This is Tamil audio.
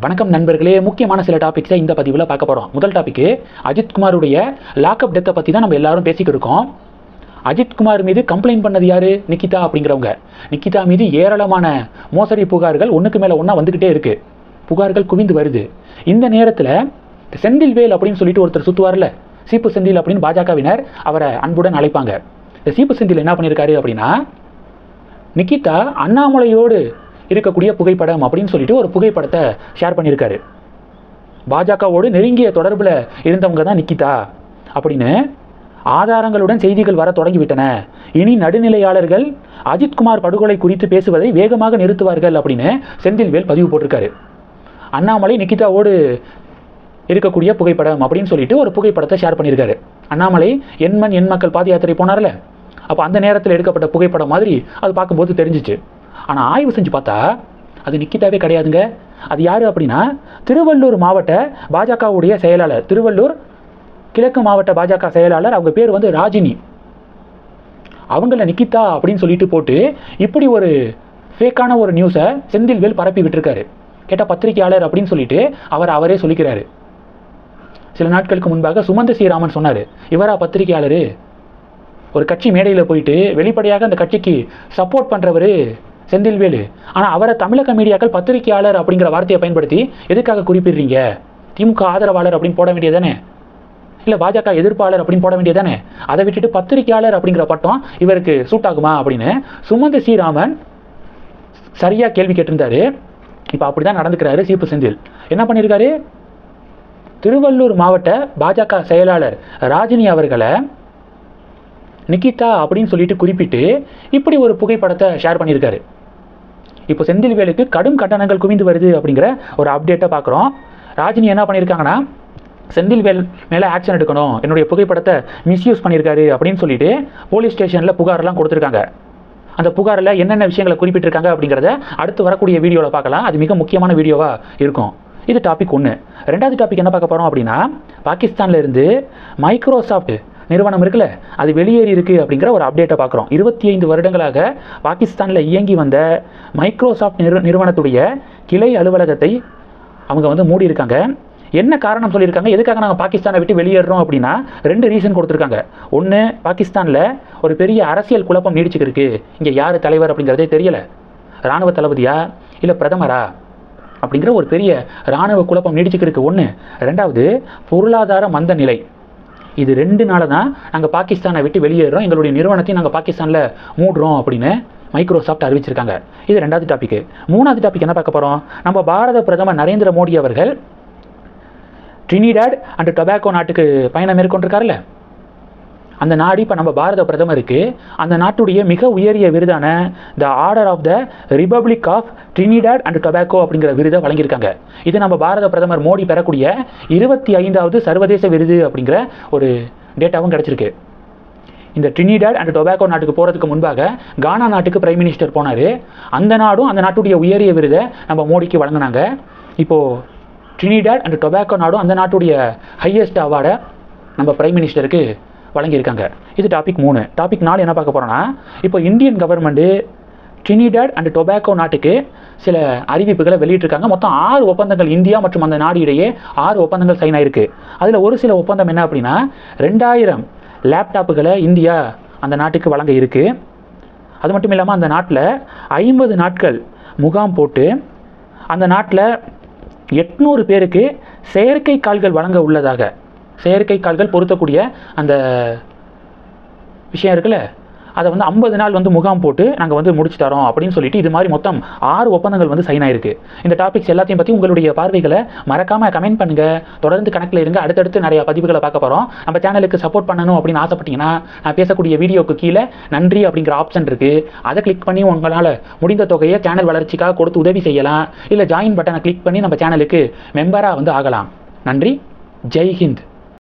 வணக்கம் நண்பர்களே. முக்கியமான சில டாபிக்ஸை இந்த பதிவில் பார்க்க போகிறோம் முதல் டாபிக் அஜித்குமாருடைய லாக்அப் டெத்தை பற்றி தான் நம்ம எல்லாரும் பேசிக்கிட்டு இருக்கோம். அஜித்குமார் மீது கம்ப்ளைண்ட் பண்ணது யாரு? நிக்கிதா அப்படிங்கிறவங்க. நிக்கிதா மீது ஏராளமான மோசடி புகார்கள் ஒன்றுக்கு மேலே ஒன்றா வந்துக்கிட்டே இருக்கு. புகார்கள் குவிந்து வருது. இந்த நேரத்தில் செந்தில் வேல் அப்படின்னு சொல்லிட்டு ஒருத்தர் சுற்றுவார்ல சீப்பு செந்தில் அப்படின்னு பாஜகவினர் அவரை அன்புடன் அழைப்பாங்க. இந்த சீப்பு செந்தில் என்ன பண்ணியிருக்காரு அப்படின்னா நிக்கிதா அண்ணாமலையோடு இருக்கக்கூடிய புகைப்படம் அப்படின்னு சொல்லிட்டு ஒரு புகைப்படத்தை ஷேர் பண்ணியிருக்காரு. பாஜகவோடு நெருங்கிய தொடர்பில் இருந்தவங்க தான் நிக்கிதா அப்படின்னு ஆதாரங்களுடன் செய்திகள் வர தொடங்கிவிட்டன. இனி நடுநிலையாளர்கள் அஜித்குமார் படுகொலை குறித்து பேசுவதை வேகமாக நிறுத்துவார்கள் அப்படின்னு செந்தில்வேல் பதிவு போட்டிருக்காரு. அண்ணாமலை நிக்கிதாவோடு இருக்கக்கூடிய புகைப்படம் அப்படின்னு சொல்லிட்டு ஒரு புகைப்படத்தை ஷேர் பண்ணியிருக்காரு. அண்ணாமலை எண்மண் எண் மக்கள் பாத யாத்திரை போனார்ல? அப்போ அந்த நேரத்தில் எடுக்கப்பட்ட புகைப்படம் மாதிரி அது பார்க்கும்போது தெரிஞ்சிச்சு. ஆனால் ஆய்வு செஞ்சு பார்த்தா அது நிக்கிதாவே கிடையாதுங்க. அது யார் அப்படின்னா திருவள்ளூர் மாவட்ட பாஜகவுடைய செயலாளர். திருவள்ளூர் கிழக்கு மாவட்ட பாஜக செயலாளர். அவங்க பேர் வந்து ராஜினி. அவங்கள நிக்கிதா அப்படின்னு சொல்லிட்டு போட்டு இப்படி ஒரு ஃபேக்கான ஒரு நியூஸை செந்தில்வேல் பரப்பி விட்டுருக்காரு. கேட்டால் பத்திரிகையாளர் அப்படின்னு சொல்லிட்டு அவர் அவரே சொல்லிக்கிறாரு. சில நாட்களுக்கு முன்பாக சுமந்த ஸ்ரீராமன் சொன்னார் இவரா பத்திரிகையாளர்? ஒரு கட்சி மேடையில் போயிட்டு வெளிப்படையாக அந்த கட்சிக்கு சப்போர்ட் பண்ணுறவர் செந்தில்வேலு ஆனால் அவரை தமிழக மீடியாக்கள் பத்திரிகையாளர் அப்படிங்கிற வார்த்தையை பயன்படுத்தி எதுக்காக குறிப்பிடுறீங்க? திமுக ஆதரவாளர் அப்படின்னு போட வேண்டியதானே இல்லை பாஜக எதிர்ப்பாளர் அப்படின்னு போட வேண்டியதானே அதை விட்டுட்டு பத்திரிகையாளர் அப்படிங்கிற பட்டம் இவருக்கு சூட் ஆகுமா அப்படின்னு சுமந்த ஸ்ரீராமன் சரியாக கேள்வி கேட்டிருந்தாரு. இப்போ அப்படி தான் நடந்துக்கிறாரு சீப்பு செந்தில். என்ன பண்ணியிருக்காரு திருவள்ளூர் மாவட்ட பாஜக செயலாளர் ராஜினி அவர்களை நிக்கிதா அப்படின்னு சொல்லிட்டு குறிப்பிட்டு இப்படி ஒரு புகைப்படத்தை ஷேர் பண்ணியிருக்காரு இப்போ செந்தில்வேலுக்கு கடும் கட்டணங்கள் குவிந்து வருது அப்படிங்கிற ஒரு அப்டேட்டை பார்க்குறோம். ராஜினி என்ன பண்ணியிருக்காங்கன்னா செந்தில்வேல் மேலே ஆக்ஷன் எடுக்கணும். என்னுடைய புகைப்படத்தை மிஸ்யூஸ் பண்ணியிருக்காரு அப்படின்னு சொல்லிட்டு போலீஸ் ஸ்டேஷனில் புகார்லாம் கொடுத்துருக்காங்க. அந்த புகாரில் என்னென்ன விஷயங்களை குறிப்பிட்டிருக்காங்க அப்படிங்கிறத அடுத்து வரக்கூடிய வீடியோவில் பார்க்கலாம். அது மிக முக்கியமான வீடியோவாக இருக்கும். இது டாபிக் ஒன்று ரெண்டாவது டாபிக் என்ன பார்க்க போகிறோம் அப்படின்னா பாகிஸ்தானில் இருந்து மைக்ரோசாஃப்ட் நிறுவனம் இருக்குல்ல அது வெளியேறி இருக்கு அப்படிங்கிற ஒரு அப்டேட்டை பார்க்குறோம். இருபத்தி ஐந்து வருடங்களாக பாகிஸ்தானில் இயங்கி வந்த மைக்ரோசாஃப்ட் நிறு நிறுவனத்துடைய கிளை அலுவலகத்தை அவங்க வந்து மூடியிருக்காங்க. என்ன காரணம் சொல்லியிருக்காங்க? எதுக்காக நாங்கள் பாகிஸ்தானை விட்டு வெளியேறோம் அப்படின்னா ரெண்டு ரீசன் கொடுத்துருக்காங்க. ஒன்று பாகிஸ்தானில் ஒரு பெரிய அரசியல் குழப்பம் நீடிச்சுக்கிருக்கு. இங்கே யார் தலைவர் அப்படிங்கிறதே தெரியலை. இராணுவ தளபதியா? இல்லை பிரதமரா? அப்படிங்கிற ஒரு பெரிய இராணுவ குழப்பம் நீடிச்சுக்கிருக்கு. ஒன்று ரெண்டாவது பொருளாதார மந்த நிலை இது ரெண்டு நாள தான் நாங்கள் பாகிஸ்தானை விட்டு வெளியேறோம். எங்களுடைய நிறுவனத்தையும் நாங்கள் பாகிஸ்தானில் மூடுறோம் அப்படின்னு மைக்ரோசாஃப்ட் அறிவிச்சிருக்காங்க. இது ரெண்டாவது டாபிக் மூணாவது டாபிக் என்ன பார்க்க போகிறோம் நம்ம பாரத பிரதமர் நரேந்திர மோடி அவர்கள் ட்ரினிடாட் அண்ட் டொபாக்கோ நாட்டுக்கு பயணம் மேற்கொண்டிருக்காருல்ல? அந்த நாடு இப்போ நம்ம பாரத பிரதமருக்கு அந்த நாட்டுடைய மிக உயரிய விருதான the order of the republic of Trinidad and Tobago அப்படிங்கிற விருதை வழங்கியிருக்காங்க. இது நம்ம பாரத பிரதமர் மோடி பெறக்கூடிய இருபத்தி ஐந்தாவது சர்வதேச விருது அப்படிங்கிற ஒரு டேட்டாவும் கிடச்சிருக்கு. இந்த ட்ரினிடாட் அண்ட் டொபாக்கோ நாட்டுக்கு போகிறதுக்கு முன்பாக கானா நாட்டுக்கு பிரைம் மினிஸ்டர் போனார். அந்த நாடும் அந்த நாட்டுடைய உயரிய விருதை நம்ம மோடிக்கு வழங்கினாங்க. இப்போது ட்ரினிடாட் அண்ட் டொபாக்கோ நாடும் அந்த நாட்டுடைய ஹையஸ்ட் அவார்டை நம்ம பிரைம் மினிஸ்டருக்கு வழங்கியிருக்காங்க. இது டாபிக் மூணு. டாபிக் நாலு என்ன பார்க்க போகிறோன்னா இப்போ Indian government Trinidad and Tobago நாட்டுக்கு சில அறிவிப்புகளை வெளியிட்டிருக்காங்க. மொத்தம் ஆறு ஒப்பந்தங்கள் இந்தியா மற்றும் அந்த நாடு இடையே ஆறு ஒப்பந்தங்கள் சைன் ஆயிருக்கு. அதில் ஒரு சில ஒப்பந்தம் என்ன அப்படின்னா ரெண்டாயிரம் லேப்டாப்புகளை இந்தியா அந்த நாட்டுக்கு வழங்க இருக்கு. அது மட்டும் இல்லாமல் அந்த நாட்டில் ஐம்பது நாட்கள் முகாம் போட்டு அந்த நாட்டில் எட்நூறு பேருக்கு செயற்கை கால்கள் வழங்க உள்ளதாக செயற்கை கால்கள் பொருத்தக்கூடிய அந்த விஷயம் இருக்குல்ல? அதை வந்து ஐம்பது நாள் வந்து முகாம் போட்டு நாங்கள் வந்து முடிச்சு தரோம் அப்படின்னு சொல்லிட்டு இது மாதிரி மொத்தம் ஆறு ஒப்பந்தங்கள் வந்து சைன் ஆயிருக்கு. இந்த டாபிக்ஸ் எல்லாத்தையும் பற்றி உங்களுடைய பார்வைகளை மறக்காமல் கமெண்ட் பண்ணுங்க. தொடர்ந்து கணக்கில் இருங்க. அடுத்தடுத்து நிறைய பதிவுகளை பார்க்க போகிறோம் நம்ம சேனலுக்கு சப்போர்ட் பண்ணணும் அப்படின்னு ஆசைப்பட்டீங்கன்னா நான் பேசக்கூடிய வீடியோக்கு கீழே நன்றி அப்படிங்கிற ஆப்ஷன் இருக்குது அதை கிளிக் பண்ணி உங்களால் முடிந்த தொகையை சேனல் வளர்ச்சிக்காக கொடுத்து உதவி செய்யலாம். இல்லை ஜாயின் பட்டனை கிளிக் பண்ணி நம்ம சேனலுக்கு மெம்பராக வந்து ஆகலாம். நன்றி. ஜெய் ஹிந்த்.